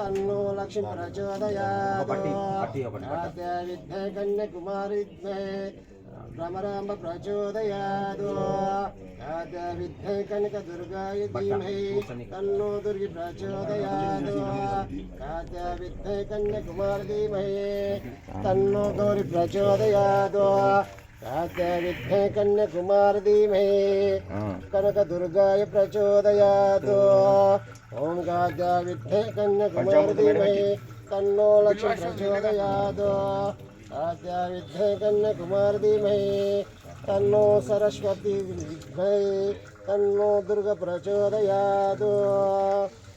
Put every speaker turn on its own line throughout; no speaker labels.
తన్నో లక్ష్మి
పట్టి ఒకటి పట్టు.
ఆద్య విద్మే కనక దుర్గాయ ధీమహి తన్నో దుర్గి ప్రచోదయాత్. ఆద్య విద్మే కన్యకుమారి ధీమహి తన్నో గౌరి ప్రచోదయాత్.
राजादित्ये कन्याकुमार धीमहि हाँ। कनकदुर्गाय प्रचोदयात्। ॐ राजादित्ये कन्याकुमार धीमहि तन्नो लक्ष्मी प्रचोदयात्। राजादित्ये कन्याकुमार धीमहि तन्नो सरस्वती विद्महे। तन्नो दुर्गा प्रचोदयात्।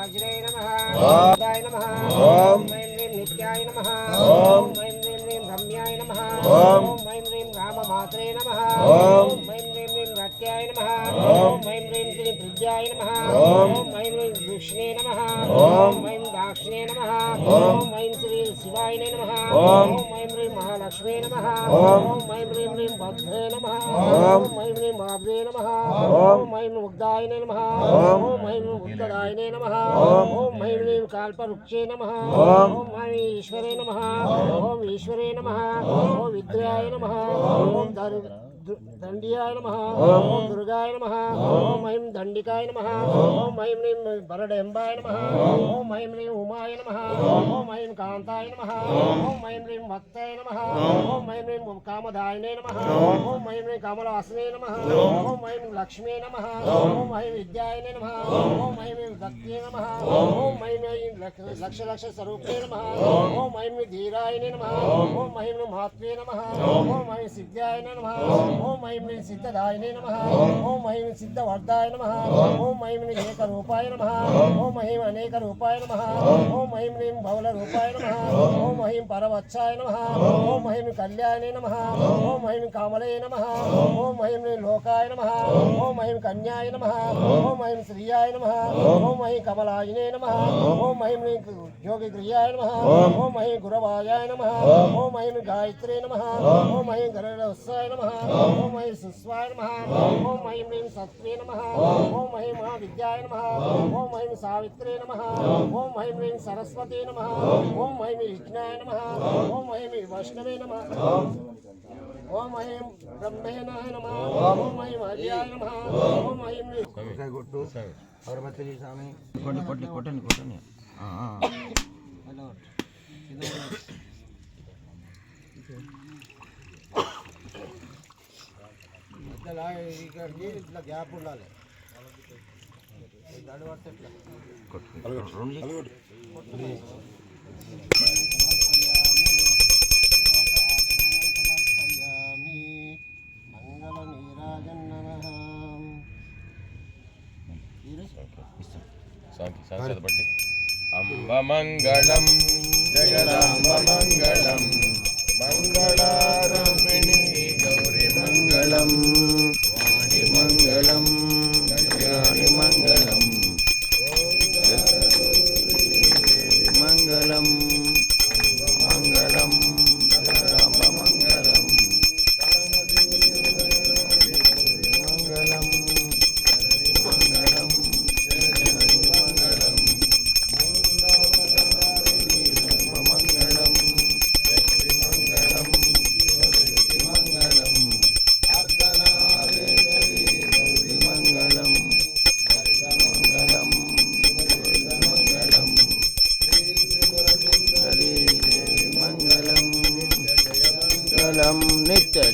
వర్ధాయ నమ. ఓం. వజ్రే నమ. వజ్రాయ ఓం ఐం హ్రీం నిత్యాయ నమ. ఓం. ఐం హ్రీం హ్రీం రమ్యాయ నమ. ఓం. ఐం హ్రీం రామమాత్రే నమ. ఓం. ఐం రత్యాయ నమ ఓం ఐం హ్రీం శ్రీ ప్రిజ్యాయ నమ ఓం ఐం హ్రీం విష్ణే నమ ఓం ఐం దాక్షిణే నమ ఓం ఐం శ్రీ శివాయ నమ ఓం ఐం హ్రీం మహాలక్ష్మీ నమ ఓం ఐం హ్రీం హ్రీం భద్రే నమ ఓం ఐం హ్రీం మహాభ్రే నమ ఓం ఐం ముగ్ధాయ నమ ఓం ఐం ఉత్తరాయ నమ ఓం ఐం హ్రీం కాల్పవృక్షే నమ ఓం ఐం ఈశ్వరే నమ ఓం ఈశ్వరే నమ ఓం విద్యాయ నమ ఓం ధర్ దండియాయ నమ ఓం దుర్గాయ నమ ఓం ఐం దండికాయ నమ ఓం ఐం హ్రీం బరడెంబాయ నమ ఓం ఐం హ్రీం ఉమాయ నమ ఓం ఐం కాంతాయ నమ ఓం ఐం హ్రీం భక్తాయ నమ ఓం ఐం హ్రీం కామదాయనే నమ ఓం ఐం హ్రీం కమలాసనే నమ ఓం ఐం లక్ష్మీ నమ ఓం ఐం విద్యాయనే నమ ఓం ఐం భక్తే నమ ఓం ఐం లక్ష లక్ష స్వరూపే నమ ఓం ఐం ధీరాయనే నమ ఓం ఐం మహాత్మే నమ ఓం ఐం సిద్ధాయనే నమ ஓம் ஐம்பெண் சித்ததாயினே நமக ஓம் ఓం ఐం సిద్ధవర్ధాయ నమ ఓం ఐం ఏకరూపాయ నమ ఓం ఐం అనేక రూపాయ నమ ఓం ఐం హ్రీం బహుళ రూపాయ నమ ఓం ఐం పరవత్సాయ నమ ఓం ఐం కళ్యాణే నమ ఓం ఐం కామలే నమ ఓం ఐం లోకాయ నమ ఓం ఐం కన్యాయ నమ ఓం ఐం శ్రీయాయ నమ ఓం ఐం కమలాయనే నమ ఓం ఐం యోగి క్రియాయ నమ ఓం ఐం గురవాయాయ నమ ఓం ఐం గాయత్రే నమ ఓం ఐం గరుడోత్సాయ నమ ఓం ఐం సుస్వాయ నమ ఓం ఐం ओम सत्वे नमः। ॐ। ऐं महाविद्याय नमः। ओम ऐं सावित्रे नमः। ॐ। ऐं ह्रीं सरस्वते नमः। ॐ। ऐं विष्णाय नमः। ॐ। ऐं वैष्णवे नमः। ओम ऐं ब्रह्मेणाय नमः
ओम ऐं हर्याय नमः। ओम ऐं स्वामी हाँ हेलो।
ఇట్లా ఇక్కడికి ఇట్లా గ్యాప్ ఉండాలి. పడితే ఇట్లా మంగళ
బట్టి అంబ మంగళం జగదాంబ మంగళం మంగళారూపిణి
um...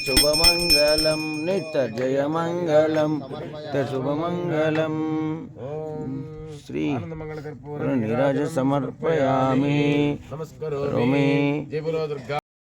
శుభమంగళం నిత్య జయమంగళం నిత్య శుభమంగళం. శ్రీ నీరాజ సమర్పయామి.
నమస్కారం